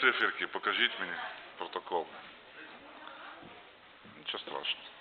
циферки покажіть мені протокол. Нічого страшного.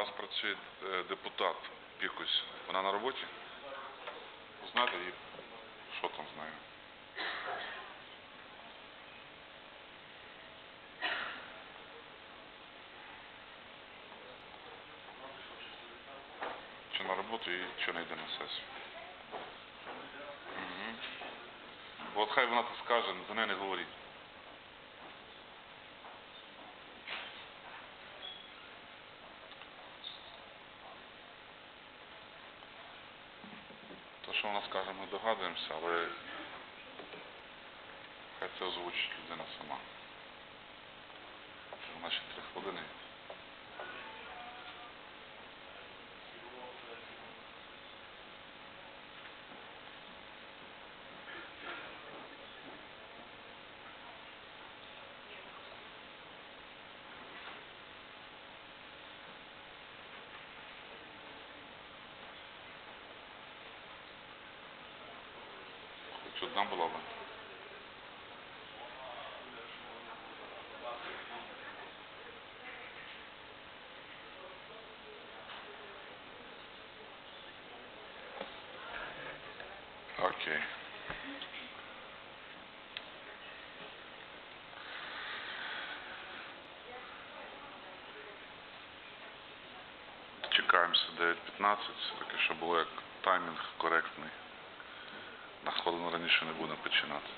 Вас працює е, депутат Пікусь. Вона на роботі? Знаєте її? Що там з нею? Чи на роботу і чи не йде на сесію? Угу. От хай вона це скаже, за нею не говоріть. Що вона скаже, ми догадуємося, але хай це озвучить людина сама. Вона наші три хвилини. Одна була б. Окей. Чекаємося 9.15, таке, щоб було як таймінг коректний. На хвилину раніше не будемо починати.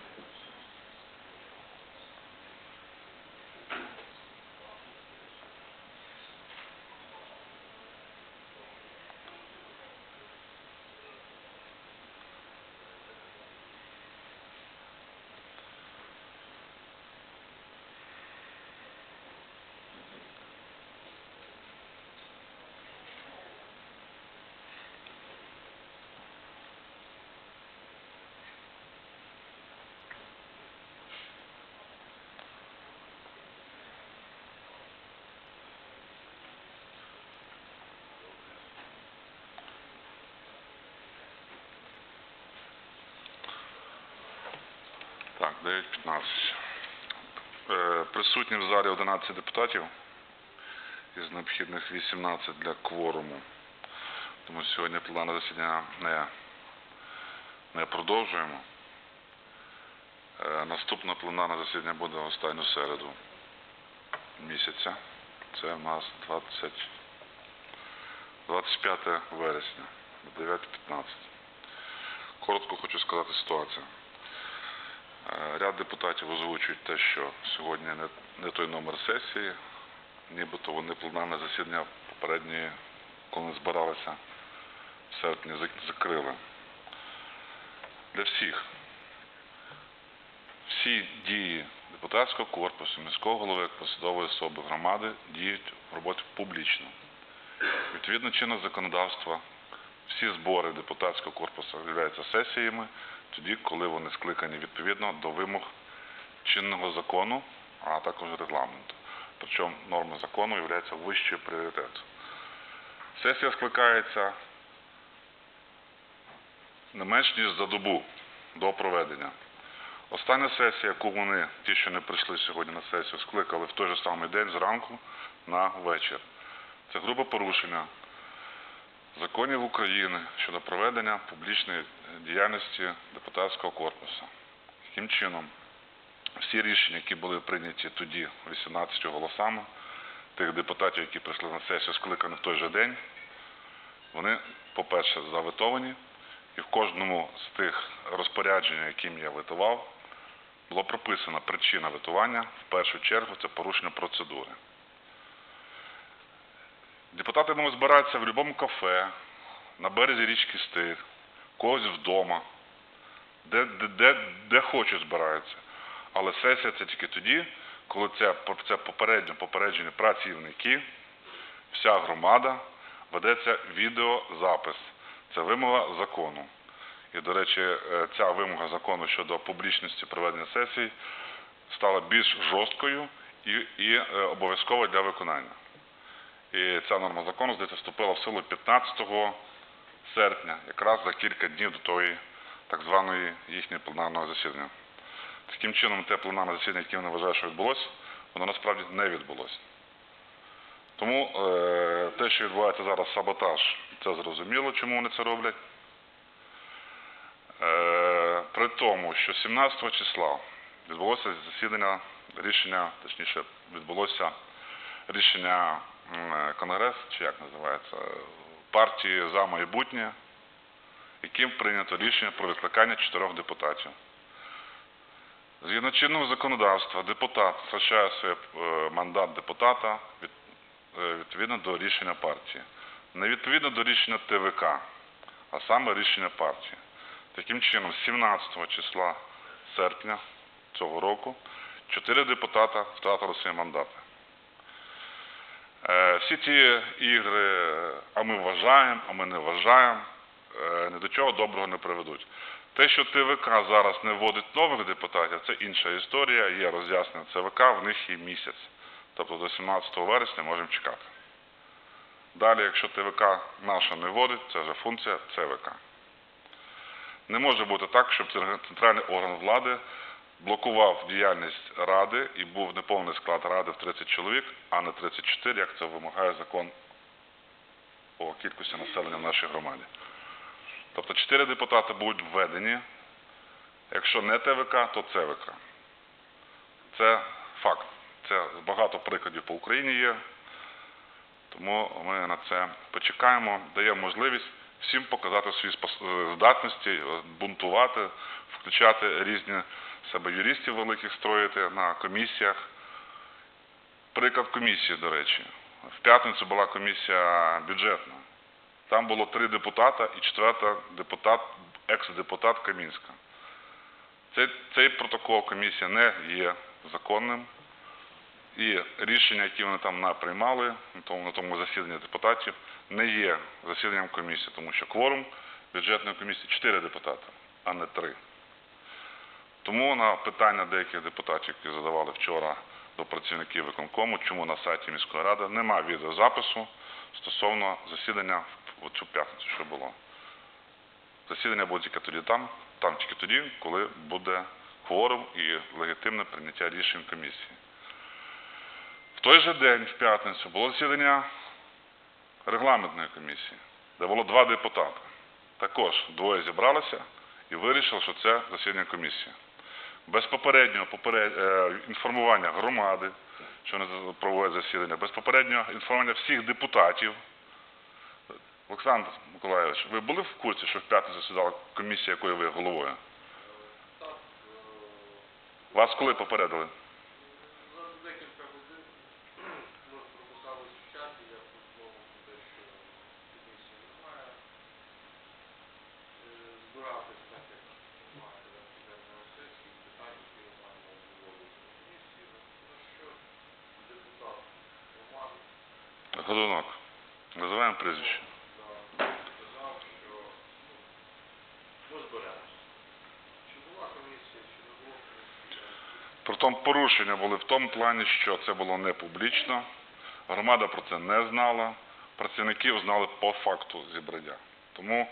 Так, 9.15. Е, Присутні в залі 11 депутатів із необхідних 18 для кворуму. Тому сьогодні пленарне засідання не, не продовжуємо. Е, Наступне пленарне засідання буде в останню середу місяця. Це у нас 20, 25 вересня, 9.15. Коротко хочу сказати ситуацію. Е, Ряд депутатів озвучують те, що сьогодні не, той номер сесії, нібито вони пленарне засідання попередньої, коли збиралися в серпні, закрили. Для всіх. Всі дії депутатського корпусу, міського голови, посадової особи громади діють в роботі публічно. Відповідно чинного законодавства, всі збори депутатського корпусу являються сесіями, тоді, коли вони скликані відповідно до вимог чинного закону, а також регламенту. Причому норми закону являються вищою пріоритету. Сесія скликається не менш ніж за добу до проведення. Остання сесія, яку вони, ті, що не прийшли сьогодні на сесію, скликали в той же самий день зранку на вечір. Це грубе порушення законів України щодо проведення публічної діяльності депутатського корпусу. Таким чином, всі рішення, які були прийняті тоді 18 голосами, тих депутатів, які прийшли на сесію, скликані в той же день, вони, по-перше, заветовані, і в кожному з тих розпоряджень, яким я витував, було прописана причина витування, в першу чергу це порушення процедури. Депутати можуть збиратися в будь-якому кафе, на березі річки Стир, когось вдома, де, де, де, де хочуть збираються. Але сесія це тільки тоді, коли це, це попередньо попереджені працівники, вся громада, ведеться відеозапис. Це вимога закону. І, до речі, е, ця вимога закону щодо публічності проведення сесій стала більш жорсткою і, і е, обов'язковою для виконання. І ця норма закону, здається, вступила в силу 15 серпня, якраз за кілька днів до тої так званої їхнього пленарного засідання. Таким чином, те пленарне засідання, яке вони вважають, що відбулося, воно насправді не відбулося. Тому е, те, що відбувається зараз саботаж, це зрозуміло, чому вони це роблять. Е, при тому, що 17 числа відбулося засідання, рішення, точніше, відбулося рішення м, е, Конгрес, чи як називається, партії за майбутнє, яким прийнято рішення про відкликання чотирьох депутатів. Згідно чинного законодавства, депутат втрачає свій е, мандат депутата е, відповідно до рішення партії. Не відповідно до рішення ТВК, а саме рішення партії. Таким чином, 17 числа серпня цього року чотири депутата втратили свої мандати. Е, Всі ці ігри, а ми вважаємо, а ми не вважаємо, е, ні до чого доброго не приведуть. Те, що ТВК зараз не вводить нових депутатів, це інша історія, є роз'яснення ЦВК, в них є місяць. Тобто до 17 вересня можемо чекати. Далі, якщо ТВК наша не вводить, це вже функція ЦВК. Не може бути так, щоб центральний орган влади блокував діяльність Ради і був неповний склад Ради в 30 чоловік, а не 34, як це вимагає закон по кількості населення в нашій громаді. Тобто 4 депутати будуть введені, якщо не ТВК, то ЦВК. Це факт. Це багато прикладів по Україні є. Тому ми на це почекаємо, даємо можливість всім показати свої е, здатності, е, бунтувати, включати різні себе юристів великих строїти на комісіях. Приклад комісії, до речі. В п'ятницю була комісія бюджетна. Там було три депутата і четверта депутат, екс-депутат Камінська. Цей, цей протокол комісії не є законним. І рішення, які вони там приймали на тому засіданні депутатів, не є засіданням комісії, тому що кворум бюджетної комісії 4 депутати, а не 3. Тому на питання деяких депутатів, які задавали вчора до працівників виконкому, чому на сайті міської ради немає відеозапису стосовно засідання в цю п'ятницю, що було. Засідання буде тільки тоді там, там тільки тоді, коли буде кворум і легітимне прийняття рішень комісії. В той же день, в п'ятницю, було засідання регламентної комісії, де було два депутати. Також двоє зібралися і вирішили, що це засідання комісії. Без попереднього поперед... е, інформування громади, що вони за- проводять засідання, без попереднього інформування всіх депутатів. Олександр Миколайович, ви були в курсі, що в п'ятницю засідала комісія, якою ви є головою? Вас коли попередили? За декілька годин ми прописались в чаті, я повідомив про те, що комісії немає. Е, Збиратись так, як немає денної сесії, питань, які ми маємо обговорювати на комісії. На що депутат громади Годунок. Називаємо прізвище. да, сказав, що ну, ми зберемося. Чи була комісія, чи не було комісії, я Притом порушення були в тому плані, що це було не публічно, громада про це не знала, працівників знали по факту зібрання. Тому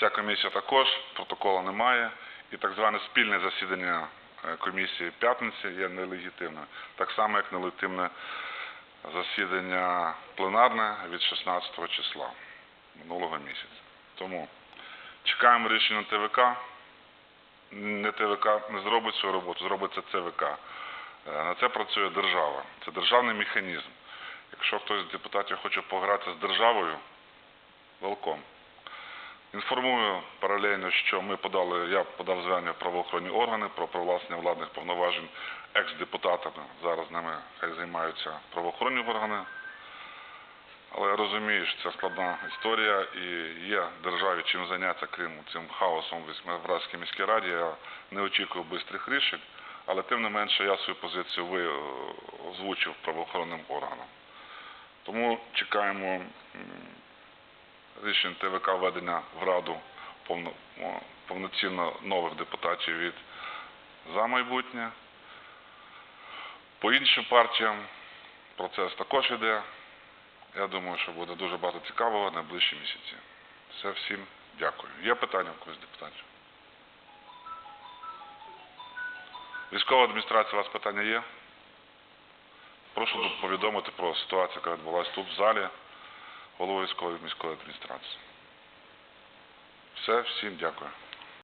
ця комісія також, протоколу немає, і так зване спільне засідання е, комісії п'ятниці є нелегітимним. Так само, як нелегітимне засідання пленарне від 16 числа минулого місяця. Тому чекаємо рішення ТВК не ТВК не зробить свою роботу, зробить це ЦВК. Е, На це працює держава. Це державний механізм. Якщо хтось з депутатів хоче пограти з державою, велком. Інформую паралельно, що ми подали, я подав звернення в правоохоронні органи про привласнення владних повноважень екс-депутатами. Зараз ними хай займаються правоохоронні органи. Але я розумію, що це складна історія і є державі чим зайнятися, крім цим хаосом в Вісьмиградській міській раді. Я не очікую швидких рішень, але тим не менше я свою позицію е, озвучив правоохоронним органам. Тому чекаємо рішень ТВК введення в Раду повноцінно нових депутатів від за майбутнє. По іншим партіям процес також іде. Я думаю, що буде дуже багато цікавого найближчі місяці. Все всім дякую. Є питання у когось депутатів? Військова адміністрація, у вас питання є? Прошу повідомити про ситуацію, яка відбулася тут в залі голови військової міської адміністрації. Все, всім дякую.